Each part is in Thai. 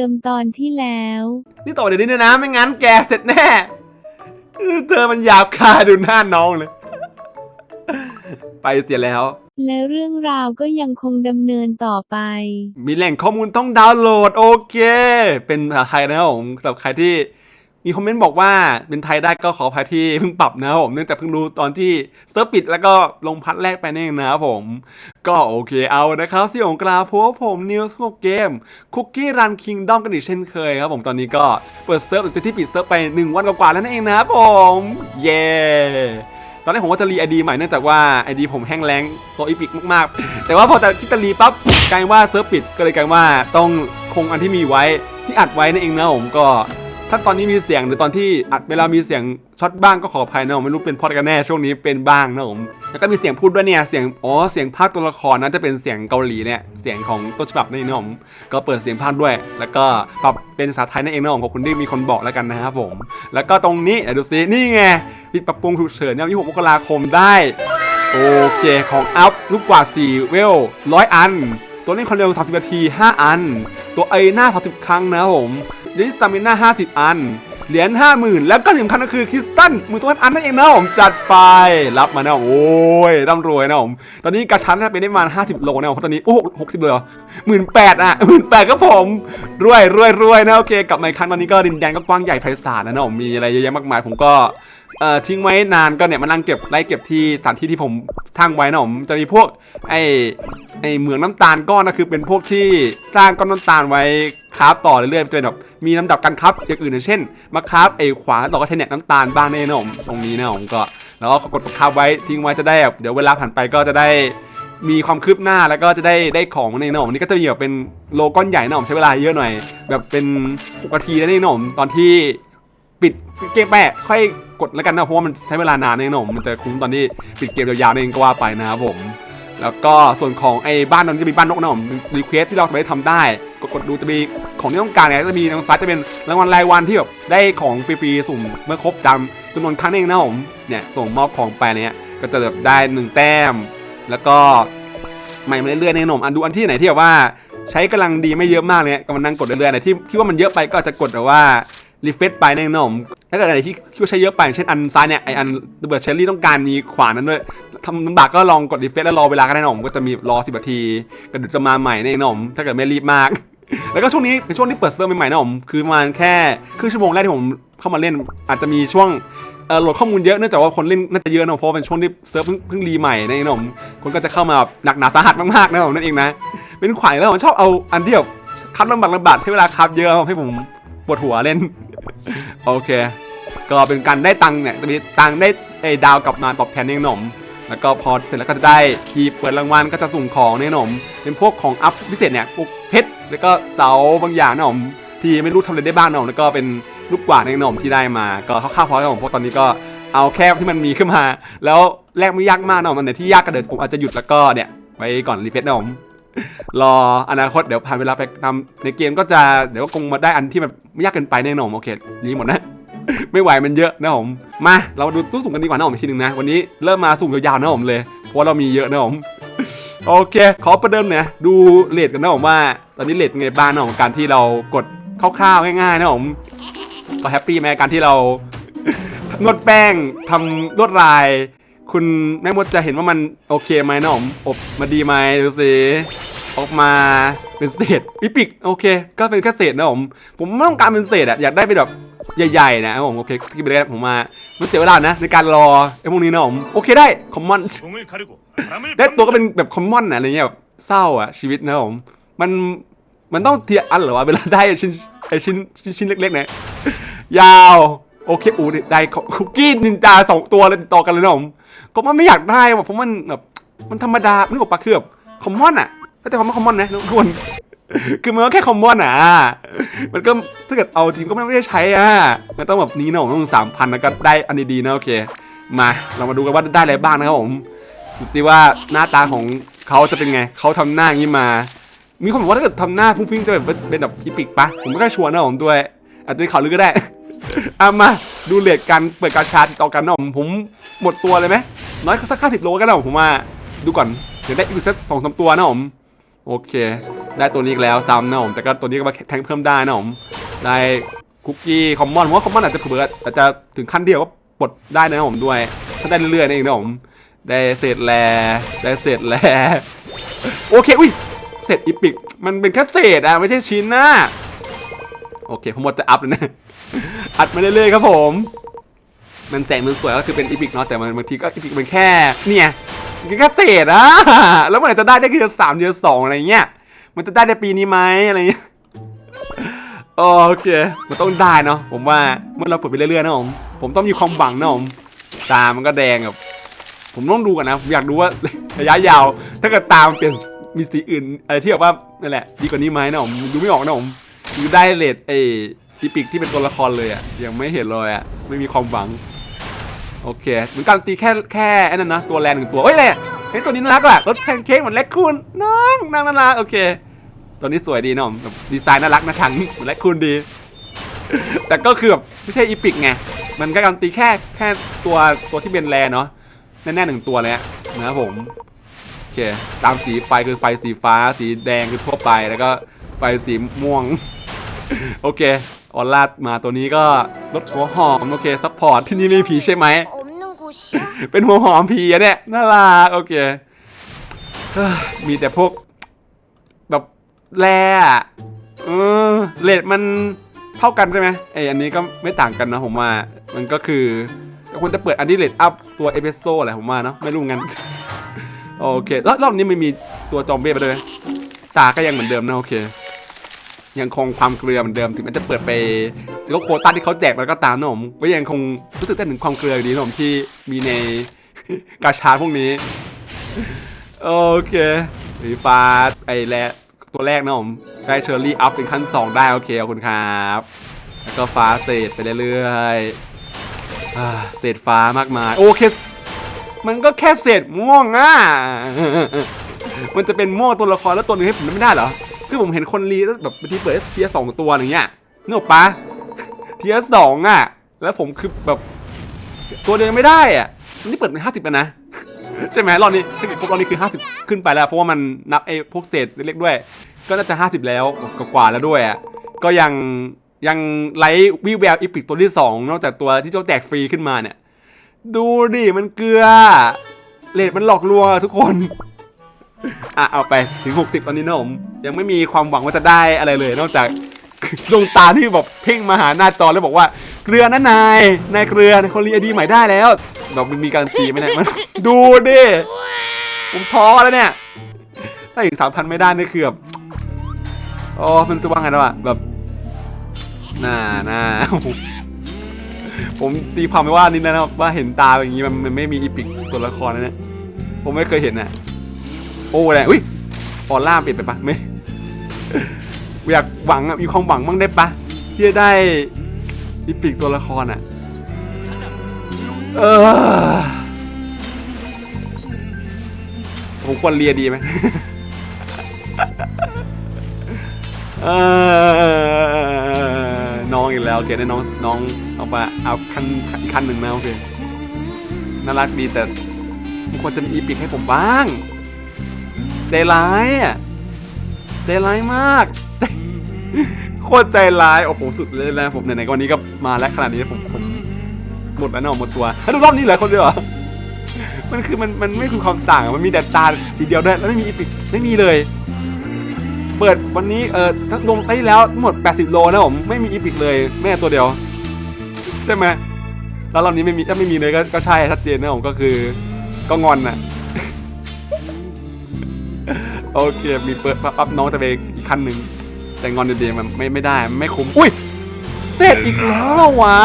ความเดิมตอนที่แล้ว นี่ต่อเดี๋ยวนี้ด้วยนะ ไม่งั้นแกเสร็จแน่เออเธอมันหยาบคายดูหน้าน้องเลย ไปเสียแล้ว และเรื่องราวก็ยังคงดำเนินต่อไป มีแหล่งข้อมูลต้องดาวน์โหลดโอเค เป็นภาษาไทยนะครับผมสำหรับใครที่ มีคอมเมนต์บอกว่าเป็นไทยได้ก็ขออภัยที่เพิ่งปรับนะครับผมเนื่องจากเพิ่งรู้ตอนที่เซิร์ฟปิดแล้วก็ลงพัดแรกไปนั่นเองนะครับผม ก็โอเคเอานะครับสี่องกลาพวกผมนิวส์เกมคุกกี้รันคิงดอมกันอีกเช่นเคยครับผมตอนนี้ก็เปิดเซิร์ฟหลังจากที่ปิดเซิร์ฟไป 1 วันกว่าๆแล้วนั่นเองนะครับผม เย้ตอนแรกผมว่าจะรีไอดีใหม่เนื่องจากว่าไอดีผมแห้งแล้งตัวอีพิกมากๆ แต่ว่าพอจะที่จะรีปั๊บกลายว่าเซิร์ฟปิดก็เลยกลายว่าต้องคงอันที่มีไว้ที่อัดไว้นั่นเองนะผมก็ ถ้าตอนนี้มีเสียงหรือตอนที่อัดเวลามีเสียงช็อตบ้างก็ขออภัยนะผมไม่รู้เป็นเพราะอะไรกันแน่ช่วงนี้เป็นบ้างนะผมแล้วก็มีเสียงพูดด้วยเนี่ยเสียงอ๋อเสียงภาคตัวละครนะจะเป็นเสียงเกาหลีเนี่ยเสียงของต้นฉบับนี่นะผมก็เปิดเสียงภาคด้วย แล้วก็ปรับเป็นภาษาไทยนั่นเองนะผมขอบคุณที่มีคนบอกแล้วกันนะครับผม แล้วก็ตรงนี้เดี๋ยวดูซินี่ไงปิดปรับปรุงฉุกเฉินเนี่ย26มกราคมได้โอเคของอัพลูกกว่า4เวลร้อยอัน ตัวเล่นความเร็ว 30 นาที 5 อัน ตัวไอหน้า 30 ครั้งนะผม ดิสตามิน่า50 อัน เหรียญ50,000 แล้วก็สำคัญก็คือคริสตัลมือตัวอันนั่นเองนะผมจัดไปรับมานะโอ้ยร่ำรวยนะผมตอนนี้กระชั้นนะเป็นได้ประมาณ50 โลนะผมเพราะตอนนี้โอ้หกสิบเลยเหรอหมื่นแปดอะหมื่นแปดก็ผมรวยรวยรวยนะโอเคกลับมาอีกครั้งตอนนี้ก็ดินแดนก็กว้างใหญ่ไพศาลนะนะผมมีอะไรเยอะแยะมากมายผมก็ เอ่อทิ้งไว้นานก็เนี่ยมานั่งเก็บไล่เก็บที่สถานที่ที่ผมทั้งไว้นะผมจะมีพวกไอไอเหมืองน้ำตาลก้อนนะคือเป็นพวกที่สร้างก้อนน้ำตาลไว้คราฟต่อเรื่อยๆจนแบบมีลำดับการคราฟอย่างอื่นอย่างเช่นมาคราฟไอขวานต่อก็ใช้เนี่ยน้ำตาลบ้างแน่นะผมตรงนี้นะผมก็แล้วก็กดคราฟไว้ทิ้งไว้จะได้แบบเดี๋ยวเวลาผ่านไปก็จะได้มีความคืบหน้าแล้วก็จะได้ได้ของในนะผมนี่ก็จะมีแบบเป็นโลก้อนใหญ่นะผมใช้เวลาเยอะหน่อย แบบเป็น6นาทีแล้วนี่นะผมตอนที่ปิดเกมแปะค่อย กดแล้วกันนะเพราะว่ามันใช้เวลานานเองนะผมมันจะคุ้มตอนที่ปิดเกมยาวๆนั่นเองก็ว่าไปนะครับผม แล้วก็ส่วนของไอ้บ้านนั้นจะมีบ้านนกนะผมรีเควสที่เราสามารถทำได้กดกดดูจะมีของที่ต้องการเนี่ยจะมีทางซ้ายจะเป็นรางวัลรายวันที่แบบได้ของฟรีๆสุ่มเมื่อครบจำจำนวนครั้งเองนะผมเนี่ยส่งมอบของไปเนี่ยก็จะแบบได้หนึ่งแต้ม แล้วก็ใหม่มาเรื่อยๆในหนมอันดูอันที่ไหนที่แบบว่าใช้กำลังดีไม่เยอะมากเนี่ยก็มานั่งกดเรื่อยๆไหนที่คิดว่ามันเยอะไปก็จะกดแบบว่า รีเฟซไปในนมถ้าเกิดอะไรที่คิดว่าใช้เยอะไปอย่างเช่นอันซ้ายเนี่ยไออันระเบิดเชลลี่ต้องการมีขวานนั้นด้วยทำลำบากก็ลองกดรีเฟซแล้วรอเวลาก็ได้นมก็จะมีรอสิบนาทีก็เดี๋ยวจะมาใหม่ในนมถ้าเกิดไม่รีบมาก แล้วก็ช่วงนี้เป็นช่วงที่เปิดเซิร์ฟใหม่ๆนะผมคือประมาณแค่ครึ่งชั่วโมงแรกที่ผมเข้ามาเล่น อาจจะมีช่วงโหลดข้อมูลเยอะเนื่องจากว่าคนเล่นน่าจะเยอะนะเพราะเป็นช่วงที่เซิร์ฟเพิ่งเพิ่งรีใหม่ในนมคนก็จะเข้ามาแบบหนักหนาสาหัสมากๆนะผมนั่นเองนะ เป็นขวานแล้วผมชอบเอาอันที่แบบคัดลำบากลำบากใช้เวลาคับเยอะให้ผม วดหัวเล่น โอเค ก็เป็นการได้ตังค์เนี่ยจะมีตังค์ได้ไอ้ดาวกลับมาตอบแทนในขนม แล้วก็พอเสร็จแล้วก็จะได้ทีเปิดรางวัลก็จะสุ่มของในขนม เป็นพวกของอัพพิเศษเนี่ยพวกเพชรแล้วก็เสาบางอย่างนมที่ไม่รู้ทำอะไรได้บ้างนมแล้วก็เป็นลูกกวาดในขนมที่ได้มา ก็คร่าวๆพอแล้วผมเพราะตอนนี้ก็เอาแค่ที่มันมีขึ้นมา แล้วแรกไม่ยากมากนะมอันไหนที่ยากก็เดี๋ยวผมอาจจะหยุดแล้วก็เนี่ยไปก่อนรีเฟซนะผม รออนาคตเดี๋ยวผ่านเวลาไปทำในเกมก็จะเดี๋ยวก็คงมาได้อันที่มันไม่ยากเกินไปแน่นอนโอเครีหมดนะ ไม่ไหวมันเยอะนะผมมาเรามาดูตู้สุ่มกันดีกว่านะผมอีกทีหนึ่งนะวันนี้เริ่มมาสุ่มยาวๆนะผมเลยเพราะเรามีเยอะนะผมโอเค ขอประเดิมเนี่ยดูเลทกันนะผมว่า ตอนนี้เลทเป็นไงบ้างนะผมการที่เรากดคร่าวๆง่ายๆนะผมก็แฮปปี้ไหมการที่เรานวดแป้งทำลวดลาย คุณแม่มดจะเห็นว่ามันโอเคไหมนะผมอบมาดีไหมดูสิออกมาเป็นเศษวิปิกโอเค ก็เป็นแค่เศษนะผม ผมไม่ต้องการเป็นเศษอะอยากได้เป็นแบบใหญ่ๆนะผมโอเคสกิปไปเลยผมมาไม่เสียเวลานะในการรอไอ้พวกนี้นะผมโอเคได้คอมมอนได้ตัวก็เป็นแบบคอมมอนอะไรเงี้ยแบบเศร้าอะชีวิตนะผมมันมันต้องเทียอันหรอวะเวลาได้ชิ้นไอชิ้นชิ้นเล็กๆเนี่ยยาวโอเคอูได้คุกกี้นินจาสองตัวเลยต่อกันเลยนะผม ก็มันไม่อยากได้ว่ะเพราะมันแบบมันธรรมดานึกออกปะคือแบบคอมมอนอะแต่คำว่าคอมมอนนะทุกคนคือมันก็แค่คอมมอนอะ มันก็ถ้าเกิดเอาจริงก็ไม่ได้ใช้อะ มันต้องแบบนี้นะผมต้องสามพันแล้วก็ได้อันดีๆนะโอเค มาเรามาดูกันว่าได้อะไรบ้างนะครับผมดูสิว่าหน้าตาของเขาจะเป็นไง เขาทำหน้างนี้มา มีคนบอกว่าถ้าเกิดทำหน้าฟุ้งฟิ้งจะแบบเป็นแบบอีพิกปะผมไม่ค่อยชัวร์นะผมด้วย อาจจะเป็นข่าวลือก็ได้ เอามาดูเลทกันเปิดการชาร์จต่อกันนะผมผมหมดตัวเลยไหมน้อยสักห้าสิบโลก็ได้ผมว่าดูก่อนเดี๋ยวได้อีกสักสองสามตัวนะผมโอเค ได้ตัวนี้แล้วซ้ำนะผมแต่ก็ตัวนี้ก็มาแทงเพิ่มได้นะผมได้คุกกี้คอมมอนผมว่าคอมมอนอาจจะเผื่ออาจจะถึงขั้นเดียวก็ปลดได้นะผมด้วย ถ้าได้เรื่อยๆนั่เองนะผมได้เศษแลได้เศษแลโอเคอุ้ยเศษอีพิกมันเป็นแค่เศษอะไม่ใช่ชิ้นนะโอเคผมหมดจะอัพเลยนะ อัดมาเรื่อยๆครับผม มันแสงมันสวยก็คือเป็นอีพิกเนาะแต่มันบางทีก็อีพิกมันแค่ เนี่ยมันแค่เศษอะแล้วเมื่อไหร่จะได้ได้คือสามเดือนสองอะไรเงี้ยมันจะได้ในปีนี้ไหมอะไรเงี้ยโอเค มันต้องได้เนาะผมว่าเมื่อเราเปิดไปเรื่อยๆนะผมผมต้องมีความหวังนะผมตามันก็แดงแบบผมต้องดูกันนะผมอยากดูว่าระยะยาว ถ้าเกิดตามเปลี่ยนมีสีอื่นอะไรที่แบบว่านั่นแหละ ดีกว่านี้ไหมนะผมดูไม่ออกนะผมดูได้เลทเอ อีพิกที่เป็นตัวละครเลยอะยังไม่เห็นเลยอะไม่มีความหวัง โอเคเหมือนการนตีแค่แค่ไอ้นั่นนะตัวแลนหนึ่งตัวเฮ้ยอะไรอะเฮ้ยตัวนี้น่ารักอะรถแพนเค้กเหมือนเล็กคุณน้องนางน่ารักโอเค ตัวนี้สวยดีเนาะแบบดีไซน์น่ารักนะทังเหมือนเล็กคุณดี แต่ก็คือแบบไม่ใช่อีพิกไงมันก็การนตีแค่แค่ตัวตัวที่เป็นแลเนาะแน่ๆหนึ่งตัวเลยอะนะครับผมโอเคตามสีไฟคือไฟสีฟ้า สีแดงคือทั่วไปแล้วก็ไฟสีม่วง โอเค ออลลาดมาตัวนี้ก็รถหัวหอม โอเค ซัพพอร์ตที่นี่ไม่มีผีใช่ไหม 없는 곳이야? เป็นหัวหอมผีอะเนี่ย น่ารัก โอเคเฮ้ยมีแต่พวก แบบแร่อะเออเลทมันเท่ากันใช่ไหมไออันนี้ก็ไม่ต่างกันนะผมว่า มันก็คือควรจะเปิดอันนี้เลทอัพตัวเอเ s โซแหละผมว่าเนาะไม่รู้งั้น โอเคแล้วรอบนี้ไม่มีตัวจอมเบ้ไปด้วยไหมตาก็ยังเหมือนเดิมนะโอเค ยังคงความเกลือเหมือนเดิมถึงมันจะเปิดไปถึงก็โคต้าที่เขาแจกมันก็ตามนะผมก็ยังคงรู้สึกได้ถึงความเกลือดีนะผมที่มีในกาชาพวกนี้โอเคสีฟ้าไอ้แรกตัวแรกนะผมได้เชอร์รี่อัพเป็นขั้น 2 ได้ โอเคขอบคุณครับ แล้วก็ฟ้าเศษไปเรื่อยๆเศษฟ้ามากมาย โอเค มันก็แค่เศษม่วงอะ มันจะเป็นม่วงตัวละครแล้วตัวนึงให้ผมไม่ได้เหรอ คือผมเห็นคนรีแล้วแบบบางทีเปิดเทียสองตัวอย่างเงี้ยนึกออกปะเทียสองอะ แล้วผมคือแบบ ตัวเดียวไม่ได้อะนี่เปิดเป็นห้าสิบแล้วนะใช่ไหมรอบนี้ถ้าเกิดครบรอบนี้คือห้าสิบขึ้นไปแล้ว เพราะว่ามันนับไอ้พวกเศษเล็กๆด้วย ก็น่าจะห้าสิบแล้วกว่าแล้วด้วยอะก็ยังยังไลท์วิแววอีพิกตัวที่สองนอกจากตัวที่เจ้าแจกฟรีขึ้นมาเนี่ย ดูดิมันเกลือเลดมันหลอกลวงทุกคน อะเอาไปถึง 60 ตอนนี้นะผมยังไม่มีความหวังว่าจะได้อะไรเลย นอกจากดวงตาที่แบบเพ่งมาหาหน้าจอแล้วบอกว่าเกลือนะนายนายเกลือนายคนรีไอดีใหม่ได้แล้วแบบมันมีการตีไหมเนี่ยมันดูดิผมท้อแล้วเนี่ย ถ้าอีกสามพันไม่ได้นี่คือแบบโอ้มันจะว่าไงแล้วอะแบบน่าน่าผมตีความไปว่านี่นะว่าเห็นตาอย่างนี้มันไม่มีอีพิกตัวละครนะเนี่ยผมไม่เคยเห็นอะ โอ้แหละอุ้ยออร่าเปลี่ยนไปปะไม่อยากหวังอะมีความหวังบ้างได้ปะที่จะได้อีพิกตัวละครอะเออผมควรเรียนดีไหมน้องอีกแล้วโอเคได้น้องน้องเอาไปเอาขั้นอีกขั้นหนึ่งนะโอเคน่ารักดีแต่ควรจะมีอีพิกให้ผมบ้าง ใจร้ายอะใจร้ายมากใจโคตรใจร้ายโอ้โหสุดเลยนะผมไหนๆก็วันนี้ก็มาแล้วขนาดนี้ผมผมหมดแล้วเนาะหมดตัวแล้วดูรอบนี้เหลือคนเดียวเหรอมันคือมันมันไม่คือความต่างอะมันมีแต่ตาทีเดียวด้วยแล้วไม่มีอีพิกไม่มีเลย เปิดวันนี้เออทั้งลงไปแล้วทั้งหมด 80 โลนะผมไม่มีอีพิกเลยแม่ตัวเดียวใช่ไหมแล้วรอบนี้ไม่มีถ้าไม่มีเลยก็ก็ใช่ชัดเจนนะผมก็คือก็งอนน่ะ โอเค มีเปิดปั๊บน้องจะไปอีกขั้นหนึ่ง แต่งอนเดียวๆมันไม่ไม่ได้มันไม่คุ้ม อุ้ย เสร็จอีกแล้วเหรอวะ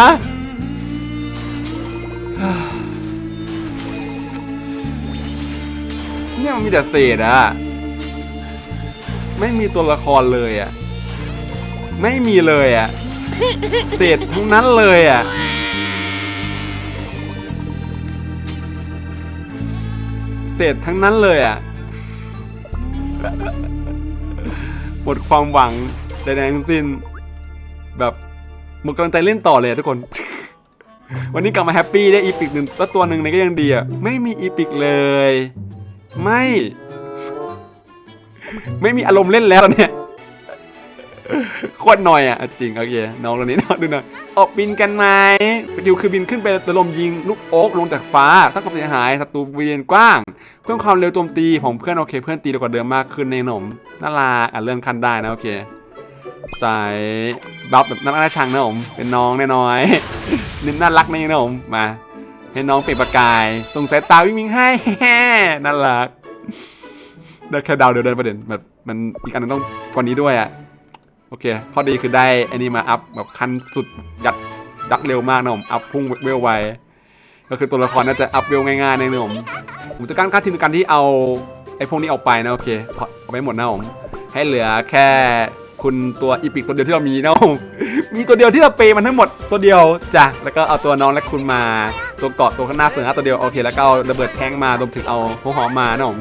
เนี่ยมันมีแต่เศษอะไม่มีตัวละครเลยอะไม่มีเลยอะเศษทั้งนั้นเลยอะเศษทั้งนั้นเลยอะ หมดความหวังใดๆทั้งสิ้น แบบหมดกำลังใจเล่นต่อเลยทุกคน วันนี้กลับมาแฮปปี้ได้อีพิกหนึ่งตัวตัวหนึ่งในก็ยังดีอะไม่มีอีพิกเลย ไม่ ไม่มีอารมณ์เล่นแล้วเนี่ย โคตรหน่อยอะจริงโอเคน้องตัวนี้นองดูหน่อยออกบินกันไหมสกิลคือบินขึ้นไประลมยิงลูกโอ๊กลงจากฟ้าสร้างความเสียหายศัตรูบริเวณกว้าง เพิ่มความเร็วโจมตีของเพื่อนโอเค เพื่อนตีเร็วกว่าเดิมมากขึ้นในหนมน่ารักอะเลื่อนขั้นได้นะโอเคใส่บัฟแบบน่ารักน่าชังนะผมเป็นน้องน้อยนิ่น่ารักนี่นะผมมาให้น้องเปล่งประกายส่งสายตาวิ่งวิ่งให้น่ารักได้แค่ดาวเดียวเดินประเด็นแบบมันอีกอันหนึงต้องกว่านี้ด้วยอะ โอเค ข้อดีคือได้อันนี้มาอัพแบบขั้นสุดยัดยัดเร็วมากนะผมอัพพุ่งเวลไวก็คือตัวละครน่าจะอัพเวลง่ายๆนะผมผมจะการค่าทีมการที่เอาไอ้พวกนี้ออกไปนะโอเคเอาไปหมดนะผมให้เหลือแค่คุณตัวอีพิกตัวเดียวที่เรามีนะผมมีตัวเดียวที่เราเปย์มันทั้งหมดตัวเดียวจ้ะแล้วก็เอาตัวน้องและคุณมาตัวเกาะตัวข้างหน้าเสือตัวเดียวโอเคแล้วก็เอาระเบิดแทงมารวมถึงเอาหัวหอมมานะผม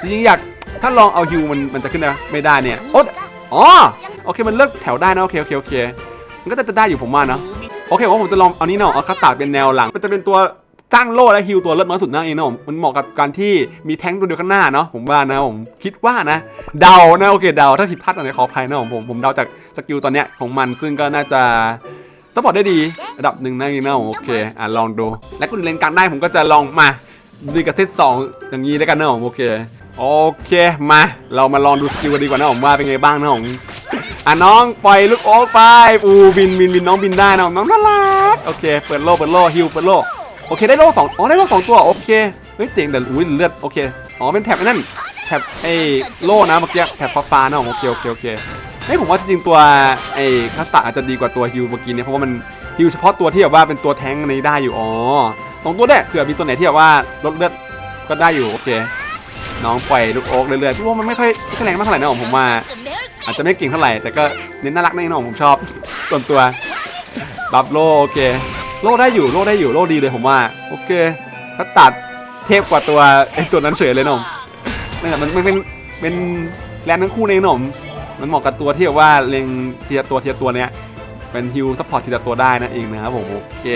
จริงๆอยากถ้าลองเอาฮิวมันมันจะขึ้นนะไม่ได้เนี่ยโอ๊อ๋อ โอเคมันเลือกแถวได้นะโอเคโอเคโอเคมันก็จะได้อยู่ผมว่านะโอเคว่าผมจะลองเอานี้เนาะเอาคาตาเป็นแนวหลังมันจะเป็นตัวจ้างโล่และฮิลตัวเลิศน้อยสุดนั่นเองเนาะผมมันเหมาะกับการที่มีแท้งตัวเดียวข้างหน้าเนาะผมว่านะผมคิดว่านะ เดานะโอเคเดาถ้าผิดพลาดอะไรขออภัยนะผมผมผมเดาจากสกิลตอนเนี้ยของมันซึ่งก็น่าจะสปอร์ตได้ดีระดับหนึ่งนั่นเองนะโอเคอะลองดู และคุณเลนกลางได้ผมก็จะลองมาดีกับเซตสองอย่างนี้แล้วกันนะผมโอเคโอเคมา เรามาลองดูสกิลกันดีกว่านะผมว่าเป็นไงบ้างนะผม อะน้องปล่อยลูกโอ๊คไปอูบินบินบินน้องบินได้น้องน้องน่ารักโอเคเปิดโล่เปิดโล่ฮิวเปิดโล่โอเคได้โล่สองอ๋อได้โล่สองตัวโอเคเฮ้ยเจ๋งแต่อุ้ยเลือดโอเคอ๋อเป็นแท็บนั่นแท็บไอ้โล่นะเมื่อกี้แท็บฟ้าๆนะโอเคโอเคโอเคเฮ้ยผมว่าจริงๆตัวไอ้คัสตาอาจจะดีกว่าตัวฮิวเมื่อกี้เนี่ยเพราะว่ามันฮิวเฉพาะตัวที่แบบว่าเป็นตัวแท้งในได้อยู่อ๋อสองตัวได้เผื่อมีตัวไหนที่แบบว่าลดเลือดก็ได้อยู่โอเคน้องปล่อยลูกโอ๊กเรื่อยๆเพราะว่ามันไม่ค่อยไม่ค่อยแรงมากเท่าไหร่นะผมว่า อาจจะไม่เก่งเท่าไหร่แต่ก็เน้นน่ารักแน่นอนผมชอบ ส่วนตัวบัฟโลโอเค โลได้อยู่โลได้อยู่โลดีเลยผมว่า โอเค ถ้าตัดเทพกว่าตัวไอตัวนั้นเฉยเลยน้องนั่นแหละมันมันเป็นเป็นแลนทั้งคู่ในน้องมันเหมาะกับตัวที่แบบว่าเล็งทีละตัวเทีละตัวเนี้ยเป็นฮิลซัพพอร์ตทีละตัวได้นั่นเองนะครับผมโอเค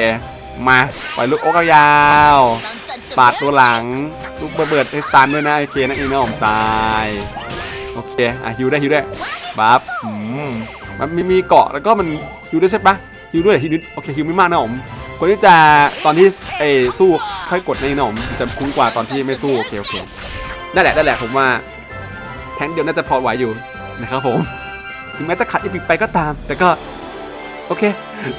มาปล่อยลูกโอ๊กยาวปาดตัวหลัง ลูกระเบิดให้สตันด้วยนะโอเคนั่นเองนะผมตาย โอเคอะฮิวได้ฮิวได้บัฟอืมมันมีมีเกาะแล้วก็มันฮิวได้ใช่ปะฮิวด้วยฮิวนิดโอเคฮิวไม่มากนะผมคนที่จะตอนที่เอสู้ค่อยกดในนะผมจะคุ้มกว่าตอนที่ไม่สู้โอเคโอเคได้แหละได้แหละผมว่าแทงค์เดียวน่าจะพอไหวอยู่นะครับผมถึงแม้จะขัดอีพิกไปก็ตาม แต่ก็โอเค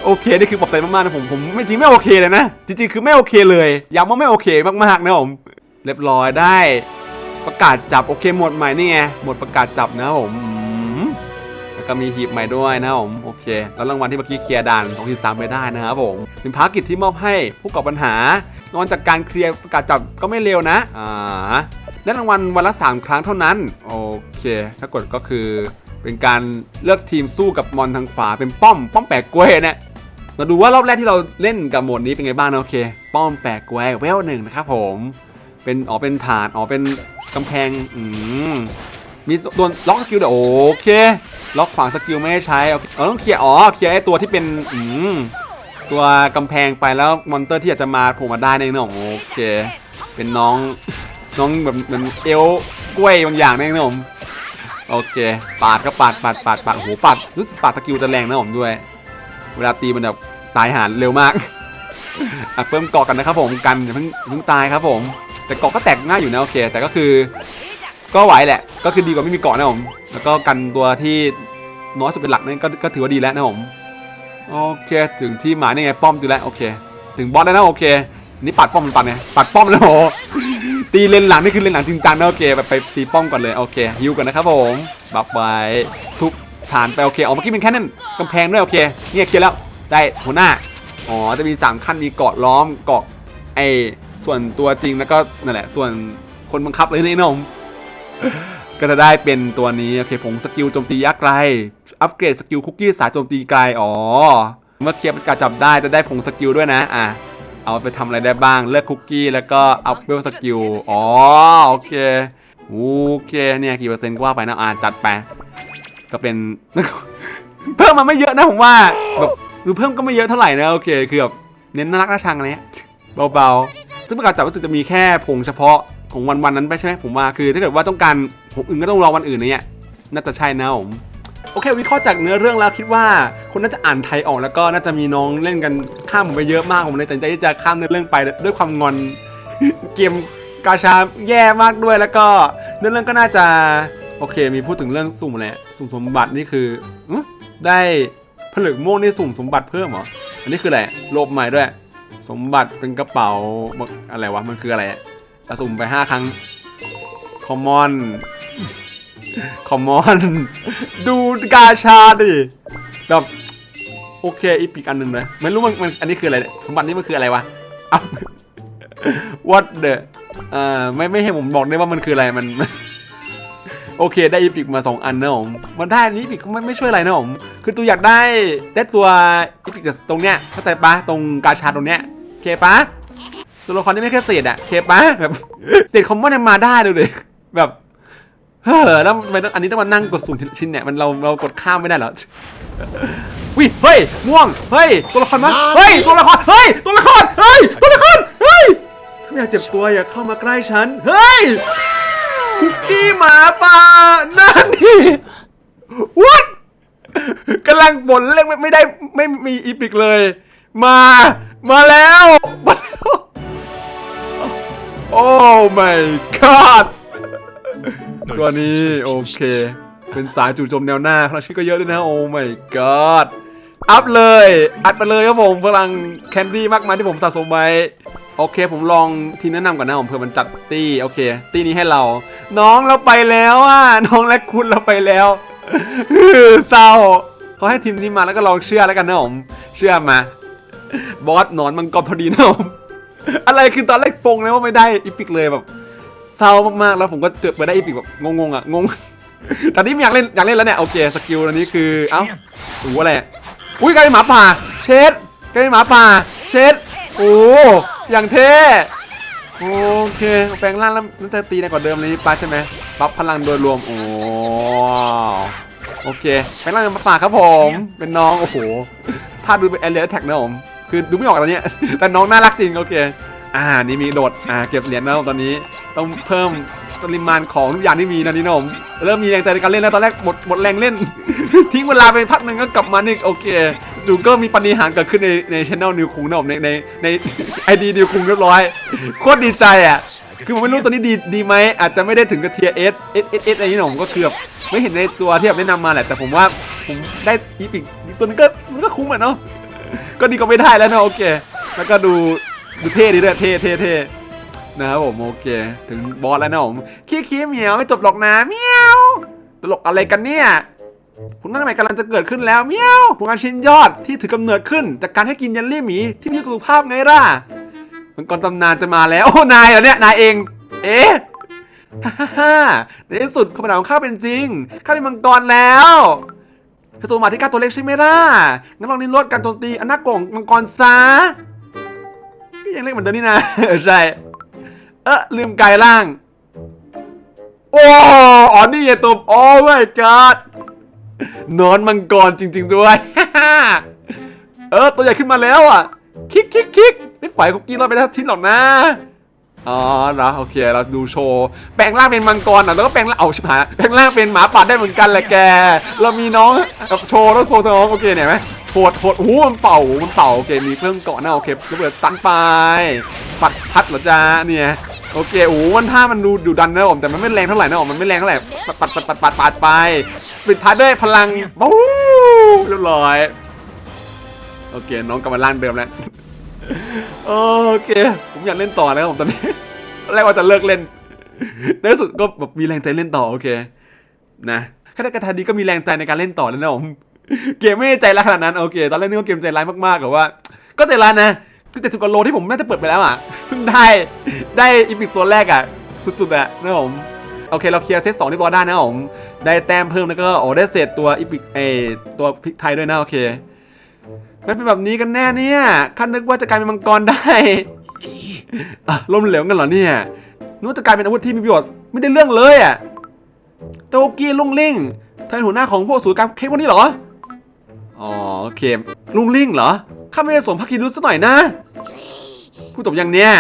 โอเคนี่คือปลอบใจมากๆนะผมผมไม่จริงไม่โอเคเลยนะจริงๆคือไม่โอเคเลยย้ำว่าไม่โอเคมากๆนะผมเรียบร้อยได้ ประกาศจับโอเคหมดใหม่นี่ไงหมดประกาศจับนะครับผมแล้วก็มีหีบใหม่ด้วยนะครับผมโอเค แล้วรางวัลที่เมื่อกี้เคลียร์ด่าน2ที่3ไปได้นะครับผมเป็นภารกิจที่มอบให้ผู้ก่อปัญหานอนจากการเคลียร์ประกาศจับก็ไม่เร็วนะอ่าได้รางวัลวันละ3ครั้งเท่านั้นโอเค ถ้ากดก็คือเป็นการเลือกทีมสู้กับมอนทางขวาเป็นป้อม ป้อมแปลกกล้วยเนี่ยมาดูว่ารอบแรกที่เราเล่นกับโหมดนี้เป็นไงบ้างนะโอเค ป้อมแปลกกล้วยเวลหนึ่งนะครับผม เป็นอ๋อเป็นฐานอ๋อเป็นกำแพงอืมมีโดนล็อกสกิลเดี๋ยวโอเค ล็อกขวางสกิลไม่ให้ใช้อเราต้องเคลียร์อ๋อเคลียร์ไอ้ตัวที่เป็นอืมตัวกำแพงไปแล้วมอนเตอร์ที่อยากจะมาผล่มาได้ในน้องโอเค เป็นน้องน้องแบบเหมือนเอลกล้วยบางอย่างในน้องโอเค ปาดก็ปาดปาดปาดปาดโอ้โหปาดรู้สึกปาดสกิลจะแรงนะผมด้วย เวลาตีมันแบบตายหานเร็วมากอะเพิ่มเกาะกันนะครับผมกันอย่าเพิ่งเพิ่งตายครับผม แต่เกาะก็แตกง่ายอยู่นะโอเค แต่ก็คือ ก็ไหวแหละ ก็คือดีกว่าไม่มีเกาะนะผม แล้วก็กันตัวที่น้อยสุดเป็นหลักนั่นก็ก็ถือว่าดีแล้วนะผมโอเค ถึงที่หมายนี่ไงป้อมดูแล้วโอเค ถึงบอสแล้วนะโอเคนี่ปัดป้อมมันปัดไงปัดป้อมแล้วโหตีเลนหลังนี่คือเลนหลังจริงจังนะโอเคไปไปตีป้อมก่อนเลยโอเคฮิวกันนะครับผมบัฟไวทุบฐานไปโอเคออเมื่อกี้เป็นแค่นั้นกำแพงด้วยโอเคเนี่ยเคลียร์แล้วได้หัวหน้าอ๋อจะมีสามขั้นมีเกาะล้อมเกาะไอ ส่วนตัวจริงแล้วก็นั่นแหละ ส่วนคนบังคับเลยนี่น้องก็จะได้เป็นตัวนี้โอเคผงสกิลโจมตียักษ์ไกล อัปเกรดสกิลคุกกี้สายโจมตีไกลอ๋อเมื่อเคลียร์ประกาศจับได้จะได้ผงสกิลด้วยนะอะเอาไปทำอะไรได้บ้างเลือกคุกกี้แล้วก็อัพเวลสกิลอ๋อโอเคโอเคเนี่ยกี่เปอร์เซ็นต์ก็ว่าไปนะอ่าจัดไปก็เป็นเพิ่มมาไม่เยอะนะผมว่าแบบคือเพิ่มก็ไม่เยอะเท่าไหร่นะโอเคคือแบบเน้นน่ารักน่าชังอะไรเงี้ยเบาๆ ซึ่งประกาศจับรู้สึกจะมีแค่ผงเฉพาะของวันวันนั้นไปใช่ไหมผมว่าคือ ถ้าเกิดว่าต้องการผมอื่นก็ต้องรอวันอื่นนะเนี่ยน่าจะใช่นะผมโอเควิเคราะห์จากเนื้อเรื่องแล้วคิดว่าคนน่าจะอ่านไทยออกแล้วก็น่าจะมีน้องเล่นกันข้ามผมไปเยอะมากผมเลยตัดใจที่จะข้ามเนื้อเรื่องไปด้วยความงอนเกมกาชาแย่มากด้วยแล้วก็เนื้อเรื่องก็น่าจะโอเค มีพูดถึงเรื่องสุ่มอะไรสุ่มสมบัตินี่คืออื้อได้ผลึกม่วงนี่สุ่มสมบัติเพิ่มเหรออันนี้คืออะไรโลบใหม่ด้วย สมบัติเป็นกระเป๋าอะไรวะ มันคืออะไรอะสุ่มไปห้าครั้ง คอมมอน คอมมอน ดูกาชาดิแบบโอเคอีพิกอันหนึ่งเลยไม่รู้มันมันอันนี้คืออะไรสมบัตินี่มันคืออะไรวะอ้าว what the อ่าไม่ไม่ให้ผมบอกได้ว่ามันคืออะไรมันโอเคได้อีพิกมาสองอันนะผมมันได้อันนี้อีพิกไม่ไม่ช่วยอะไรนะผมคือตัวอยากได้ได้ตัวอีพิกตรงเนี้ยเข้าใจปะตรงกาชาตรงเนี้ย เคปะตัวละครที่ไม่แค่เศษอะโอเคปะแบบเศษคอมมอนยังมาได้เลยเลยแบบเฮ้อแล้วทำไมต้องอันนี้ต้องมานั่งกดสุ่มชิ้นเนี่ยมันเราเรากดข้ามไม่ได้เหรอวิเฮ้ยม่วงเฮ้ยตัวละครมาเฮ้ยตัวละครเฮ้ยตัวละครเฮ้ยตัวละครเฮ้ยถ้าอยากเจ็บตัวอย่าเข้ามาใกล้ฉันเฮ้ยคุกกี้หมาป่านั่นนี่ what กำลังบ่นเล่นไม่ไม่ได้ไม่มีอีพิกเลย มา มาแล้วมาแล้วโอ้ my god ตัวนี้โอเค เป็นสายจู่โจมแนวหน้าพลังชีวิตก็เยอะด้วยนะ โอ้ my god อัพเลย อัดไปเลยครับผมพลังแคนดี้มากมายที่ผมสะสมไว้โอเค ผมลองทีแนะนำก่อนนะผมเผื่อมันจัดตี้โอเค ตี้นี้ให้เรา น้องเราไปแล้วอะน้องและคุณเราไปแล้วเศร้าเขาให้ทีมนี้มาแล้วก็ลองเชื่อแล้วกันนะผมเชื่อมา บอสหนอนมังกรพอดีนะผมอะไรคือตอนแรกปงเลยว่าไม่ได้อีพิกเลยแบบเศร้ามากๆแล้วผมก็เจอไปได้อีพิกแบบงงๆอะงงตอนนี้อยากเล่นอยากเล่นแล้วเนี่ยโอเคสกิลอันนี้คือเอ้าโอ้โหอะไรอุ้ยกลายเป็นหมาป่า เช็ดกลายเป็นหมาป่า เช็ดโอ้อย่างเท่โอเคแปลงร่างแล้วน่าจะตีในกว่าเดิมเลยนี่ป้าใช่ไหมปรับพลังโดยรวมโอ้โอเคแปลงร่างเป็นหมาป่าครับผมเป็นน้องโอ้โหภาพดูเป็นแอเรียแท็กนะผม คือดูไม่ออกตอนเนี้ยแต่น้องน่ารักจริงโอเค อ่า นี่มีโดด อ่า เก็บเหรียญแล้วตอนนี้ ต้องเพิ่มปริมาณของทุกอย่างที่มีนะนี่นะผมเริ่มมีแรงใจในการเล่นแล้วตอนแรกหมดหมดแรงเล่น ทิ้งเวลาไปพักหนึ่งก็กลับมานี่โอเคดูก็มีปฏิหารเกิดขึ้นในในช anel นิวคุงนะผมในในในไอดีนิวคุงเรียบร้อยโคตรดีใจอะคือผมไม่รู้ตัวนี้ดีดีไหมอาจจะไม่ได้ถึงกับเทียเอสเอสเอสเอสอะไรนี่นะผมก็คือแบบไม่เห็นในตัวที่แบบแนะนำมาแหละแต่ผมว่าผมได้อีพิกตัวนี้ก็มันก็คุ้มอะเนาะ ก็ดีก็ไม่ได้แล้วนะโอเค แล้วก็ดูดูเท่ดีด้วยเท่เท่เท่นะครับผมโอเค ถึงบอสแล้วนะผมขี้ขี้เหมียวไม่จบหรอกนะเมียวตลกอะไรกันเนี่ยผลงานใหม่กำลังจะเกิดขึ้นแล้วเมียวผลงานชิ้นยอดที่ถือกำเนิดขึ้น จากการให้กินเยลลี่หมีที่มีสุขภาพไงล่ะมันก่อนตำนานจะมาแล้วโอ้นายเหรอเนี่ยนายเอง เอ๊ะฮ่าฮ่าฮ่าในที่สุดความฝันของข้าเป็นจริงข้าเป็นมังกรแล้ว กระสุนหมาที่ก้าตัวเล็กใช่ไหมล่ะ งั้นลองนิลดการโจมตีอันน่ากล่องมังกรซะก็ยังเล็กเหมือนเดิมนี่นะ ใช่ เออลืมกายร่าง โอ้อ๋อนี่ไงตัวโอ้ my god นอนมังกรจริง ๆ ด้วย เออ ตัวใหญ่ขึ้นมาแล้วอะ คิกคิกคิกไม่ปล่อยคุกกี้รอดไปทั้ทิ้นหรอกนะ อ๋อเหรอโอเคเราดูโชว์แปลงร่างเป็นมังกรอะแล้วก็แปลงร่างเอาชิบหายแปลงร่างเป็นหมาป่าได้เหมือนกันแหละแก เรามีน้องกับโชว์แล้วโชว์น้องโอเคเนี่ยไหมโหดโหดโอ้โหมันเป่ามันเป่าโอเคมีเครื่องเกาะหน้าโอเคระเบิดตันไปปัดพัดเหรอจ้าเนี่ยโอเคโอ้โหมันท่ามันดูดุดันนะผมแต่มันไม่แรงเท่าไหร่นะผมมันไม่แรงเท่าไหร่ปัดปัดปัดปัดปัดปัดไปปิดท้ายด้วยพลังบู๊เรียบร้อยโอเคน้องกลับมาล่างเดิมแล้ว โอเค ผมอยากเล่นต่อนะครับผมตอนนี้แรกว่าจะเลิกเล่นในที่สุดก็แบบมีแรงใจเล่นต่อโอเค นะแค่ได้กระทาดีก็มีแรงใจในการเล่นต่อแล้วนะผมเกมไม่ใจร้ายขนาดนั้นโอเค ตอนแรกนึกว่าเกมใจร้ายมากๆแต่ว่า ก็ใจร้ายนะคือแต่สิบกว่าโลที่ผมน่าจะเปิดไปแล้วอะเพิ่งได้ได้อีพิกตัวแรกอะสุดๆอะนะผมโอเคเราเคลียร์เซตสองที่ตัวได้นะผมได้แต้มเพิ่มแล้วก็โอ้ได้เศษตัวอีพิกเออตัวพริกไทยด้วยนะโอเค ไม่เป็นแบบนี้กันแน่เนี่ยข้านึกว่าจะกลายเป็นมังกรได้อะล้มเหลวกันเหรอเนี่ยนึกว่าจะกลายเป็นอาวุธที่มีประโยชน์ไม่ได้เรื่องเลยอะโตกี้ลุงลิงเธอเป็นหัวหน้าของพวกสูตรการเค้กพวกนี้เหรออ๋อโอเคลุงลิงเหรอข้าไม่ได้สวมผ้าคีรุสซะหน่อยนะผู้จบอย่างเนี้ย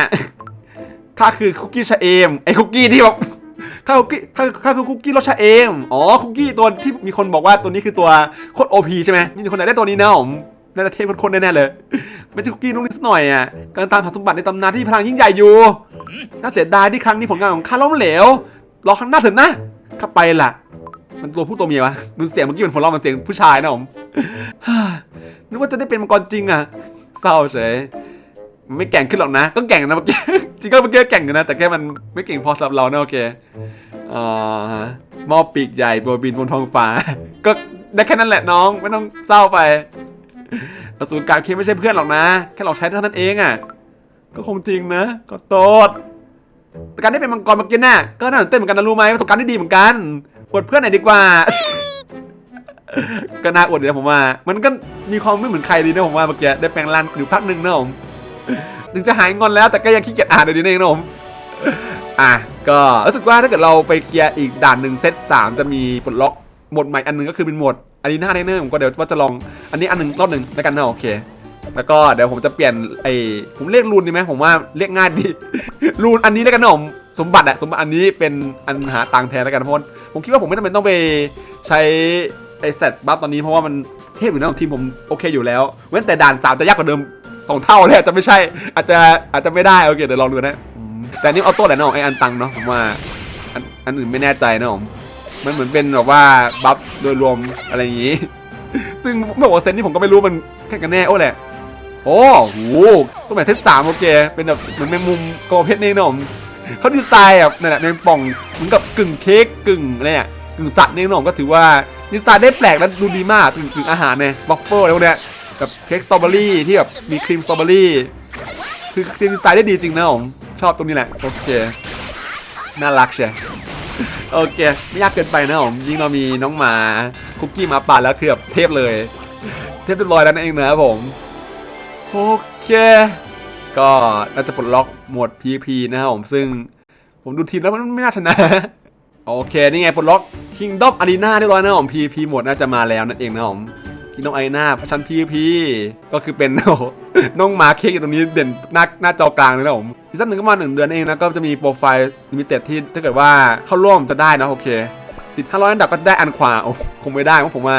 ข้าคือคุกกี้ชะเอมไอ้คุกกี้ที่แบบข้าคุกกี้ข้าข้าคือคุกกี้รสชาเอมอ๋อคุกกี้ตัวที่มีคนบอกว่าตัวนี้คือตัวโคตรโอพีใช่ไหมมีคนไหนได้ตัวนี้นะผม น่าจะเทพคนๆแน่ๆเลยไม่ใช่คุกกี้ลูกนิดหน่อยอะการตามหาสมบัติในตำนานที่พลังยิ่งใหญ่อยู่น่าเสียดายที่ครั้งนี้ผลงานของข้าล้มเหลวรอครั้งหน้าเถอะนะข้าไปล่ะ มันตัวผู้ตัวเมียวะดูเสียงเมื่อกี้เป็นคนร้องมันเสียงผู้ชายนะผมนึกว่าจะได้เป็นมังกรจริงอะเศร้าเฉยมันไม่แก่งขึ้นหรอกนะ ก็แก่งนะเมื่อกี้จริงก็เมื่อกี้แก่งอยู่นะ แต่แค่มันไม่เก่งพอสำหรับเรานะโอเคอ่าหม้อปีกใหญ่โบวบินบนท้องฟ้า ก็ได้แค่นั้นแหละน้อง ไม่ต้องเศร้าไป อสูรกาเคไม่ใช่เพื่อนหรอกนะ แค่เราใช้เท่านั้นเองอะ ก็คงจริงนะก็โตดแต่การได้เป็นมังกรเมื่อกี้น่ะก็น่าตื่นเต้นเหมือนกันนะรู้ไหมประสบการณ์ที่ดีเหมือนกันอวดเพื่อนหน่อยดีกว่า ก็น่าอวดดีนะผมว่า มันก็มีความไม่เหมือนใครดีนะผมว่าเมื่อกี้ได้แปลงร่างอยู่พักหนึ่งนะผมถึงจะหายงอนแล้วแต่ก็ยังขี้เกียจอ่านเลยดีนะเองนะผมอะก็รู้สึกว่าถ้าเกิดเราไปเคลียร์อีกด่านหนึ่งเซตสามจะมีปลดล็อกหมดใหม่อันหนึ่งก็คือเป็นหมด อารีนาเนอร์ผมก็เดี๋ยวว่าจะลองอันนี้อันหนึ่งรอบหนึ่งแล้วกันนะโอเค แล้วก็เดี๋ยวผมจะเปลี่ยนไอ้ผมเรียกรูนดีไหมผมว่าเรียกง่ายดีรูนอันนี้แล้วกันนะผมสมบัติอะสมบัติอันนี้เป็นอันหาตังค์แทนแล้วกันเพราะผมคิดว่าผมไม่จำเป็นต้องไปใช้ไอ้เซตบัฟตอนนี้เพราะว่ามันเทพอยู่แล้วทีมผมโอเคอยู่แล้วเว้นแต่ด่านสามจะยากกว่าเดิมสองเท่าเลยอาจจะไม่ใช่อาจจะอาจจะไม่ได้โอเคเดี๋ยวลองดูนะแต่นี่ออโต้แหละเนาะไอ้อันตังเนาะผมว่าอันอันอื่นไม่แน่ใจนะผม มันเหมือนเป็นแบบว่าบัฟโดยรวมอะไรอย่างงี้ ซึ่งไม่บอกว่าเซนนี่ผมก็ไม่รู้มันแค่กันแน่โอ้แหละ โอ้โหตัวแบบเซตสามโอเค เป็นแบบเหมือนแมงมุมโกเพชรนี่นะผมเขาดีไซน์แบบนั่นแหละในป่องเหมือนกับกึ่งเค้กกึ่งอะไรเนี่ยกึ่งสัตว์นี่นะผมก็ถือว่าดีไซน์ได้แปลกและดูดีมากกึ่งกึ่งอาหารเนี่ยบัฟเฟิลอะไรพวกเนี้ยกับเค้กสตรอเบอรี่ที่แบบมีครีมสตรอเบอรี่คือดีไซน์ได้ดีจริงนะผมชอบตรงนี้แหละโอเคน่ารักเชีย โอเค ไม่ยากเกินไปนะผมยิ่งเรามีน้องหมาคุกกี้มาป่าแล้วคือแบบเทพเลย เทพเรียบร้อยแล้วนั่นเองนะครับผมโอเค ก็น่าจะปลดล็อกหมวด PVP นะครับผมซึ่งผมดูทีมแล้วมันไม่น่าชนะโอเค นี่ไงปลดล็อก Kingdom Arena เรียบร้อยนะครับผม PVP หมดน่าจะมาแล้วนั่นเองนะผม ครับผม Kingdom Arena ประชัน PVP ก็คือเป็นโอ้น้องหมาเค้กอยู่ตรงนี้เด่นหน้าหน้าจอกลางเลยนะผมซีซั่นหนึ่งก็มาหนึ่งเดือนเองนะก็จะมีโปรไฟล์ลิมิเต็ดที่ถ้าเกิดว่าเข้าร่วมจะได้นะโอเค ติด 500 อันดับก็ได้อันขวาโอ้คงไม่ได้เพราะผมว่า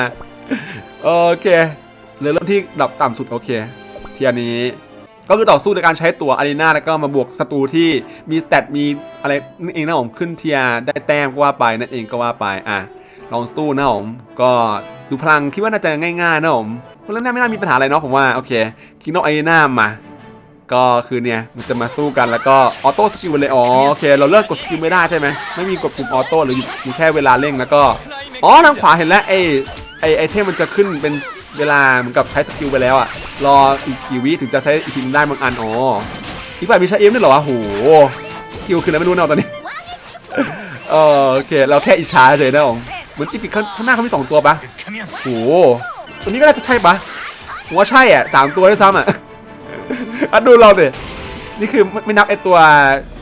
โอเคเลือเริ่มที่ดับต่ำสุดโอเค เทียนี้ก็คือต่อสู้ในการใช้ตัวอารีนาแล้วก็มาบวกศัตรูที่มีสเตตมีอะไรนั่นเองนะผมขึ้นเทียร์ได้แต้มก็ว่าไปนั่นเองก็ว่าไปอะ ลองสู้นะผมก็ดูพลังคิดว่าน่าจะง่ายๆนะผมเพราะฉะนั้นไม่น่ามีปัญหาอะไรเนาะผมว่าโอเคคิงนอกอารีนามาก็คือเนี่ยมันจะมาสู้กันแล้วก็ออโต้สกิลเลยอ๋อโอเคเราเลิกกดสกิลไม่ได้ใช่ไหมไม่มีกดปุ่มออโต้หรืออยู่แค่เวลาเร่งแล้วก็อ๋อทางขวาเห็นแล้วไอ้ไอไอเทมมันจะขึ้นเป็นเวลาเหมือนกับใช้สกิลไปแล้วอะรออีกกี่วิถึงจะใช้อีกทีมได้บางอันอ๋ออีกฝ่ายมีใช้เอ็มด้วยเหรอวะโหสกิลคืออะไรไม่รู้เนาะตอนนี้เออโอเคเราแค่อิจฉาเฉยนะผม เหมือนอีพิกข้างข้างหน้าเขามีสองตัวปะโหตัวนี้ก็น่าจะใช่ปะผมว่าใช่อะสามตัวด้วยซ้ำอะอะดูเราสินี่คือไม่นับไอตัว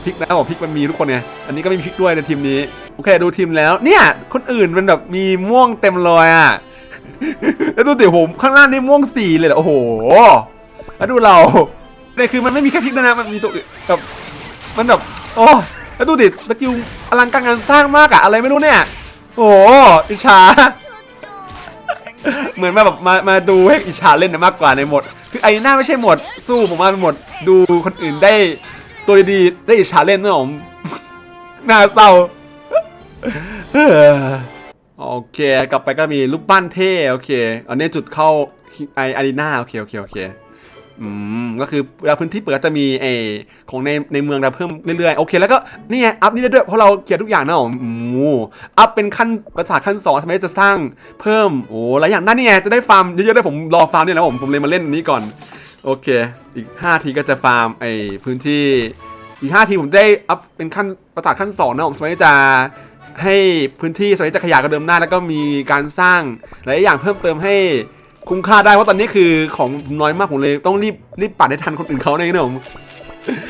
พิกนะผมพิกมันมีทุกคนไงอันนี้ก็ไม่มีพิกด้วยในทีมนี้โอเคดูทีมแล้วเนี่ยคนอื่นมันแบบมีม่วงเต็มเลยอะแล้วดูสิผมข้างล่างนี่ม่วงสีเลยโอ้โหแล้วดูเราเนี่ยคือมันไม่มีแค่พิกนะนะมันมีตัวแบบมันแบบโอ้แล้วดูดิสกิลอลังการงานสร้างมากอะอะไรไม่รู้เนี่ย โอ้อิจฉาเหมือนมาแบบมามาดูให้อิจฉาเล่นนะมากกว่าในหมด คือไอ้หน้าไม่ใช่หมด สู้ผมว่าหมด ดูคนอื่นได้ตัวดีได้อิจฉาเล่นนะผมน่าเศร้าโอเค กลับไปก็มีรูปปั้นเท่ โอเค อันนี้จุดเข้าไออารีนาโอเค โอเค โอเค อืมก็คือเวลาพื้นที่เปิดก็จะมีไอของในในเมืองเราเพิ่มเรื่อยๆโอเคแล้วก็นี่ไงอัพนี่ได้ด้วยเพราะเราเคลียร์ทุกอย่างนะอืมอัพเป็นขั้นประสาทขั้นสองทำไมจะสร้างเพิ่มโอ้หลายอย่างนั่นนี่ไงจะได้ฟาร์มเยอะๆได้ผมรอฟาร์มเนี่ยนะผมผมเลยมาเล่นนี้ก่อน โอเค อีก 5 ทีก็จะฟาร์มไอพื้นที่อีก5ทีผมได้อัพเป็นขั้นประสาทขั้นสองนะผมสมัยจะให้พื้นที่สมัยจะขยายกว่าเดิมได้าแล้วก็มีการสร้างหลายอย่างเพิ่มเติมให้ คุ้มค่าได้เพราะตอนนี้คือของน้อยมากผมเลยต้องรีบรีบปัดให้ทันคนอื่นเขาในนี้นะผม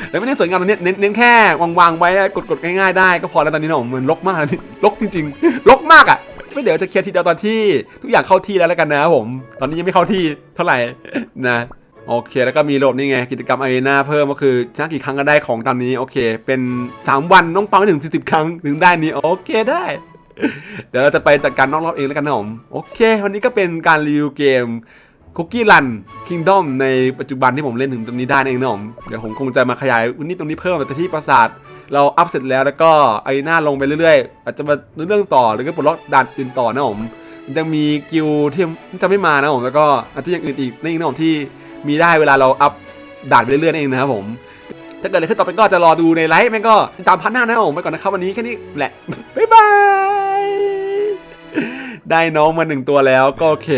แล้วไม่ได้สวยงามตอนนี้เน้นเน้นแค่วางๆไว้กดกดง่ายๆได้ก็พอแล้วตอนนี้นะผมเหมือนลกมากเลยลกจริงๆลกมากอะไม่เดี๋ยวจะเคลียร์ทีเดียวตอนที่ทุกอย่างเข้าที่แล้วแล้วกันนะครับผม ตอนนี้ยังไม่เข้าที่เท่าไหร่นะโอเค แล้วก็มีโหลดนี่ไง กิจกรรมอารีนาเพิ่มก็คือชนะกี่ครั้งก็ได้ของตามนี้ โอเค เป็น 3 วันต้องปังให้ถึง 40 ครั้ง ถึงได้นี้ โอเคได้ เดี๋ยวเราจะไปจัดการนอกรอบเองแล้วกันนะผม โอเค วันนี้ก็เป็นการรีวิวเกมคุกกี้รันคิงดอมในปัจจุบันที่ผมเล่นถึงตรงนี้ได้นั่นเองนะผม เดี๋ยวผมคงจะมาขยายวันนี้ตรงนี้เพิ่มแต่ที่ปราสาท เราอัพเสร็จแล้วแล้วก็ไอารีนาลงไปเรื่อยๆ อาจจะมาเรื่องต่อหรือก็ปลดล็อกด่านอื่นต่อนะผมมันจะมีกิลที่จะไม่มานะผมแล้วก็อาจจะย่างอื่นอีกในอีกนะผมที่มีได้เวลาเราอัพด่านไปเรื่อยๆนั่นเองนะครับผมถ้าเกิดอะไรขึ้นต่อไปก็จะรอดูในไลฟ์แม่งก็ตามพันหน้านะผมไปก่อนนะครับวันนี้แค่นี้แหละบ๊ายบาย ได้น้องมาหนึ่งตัวแล้วก็โอเค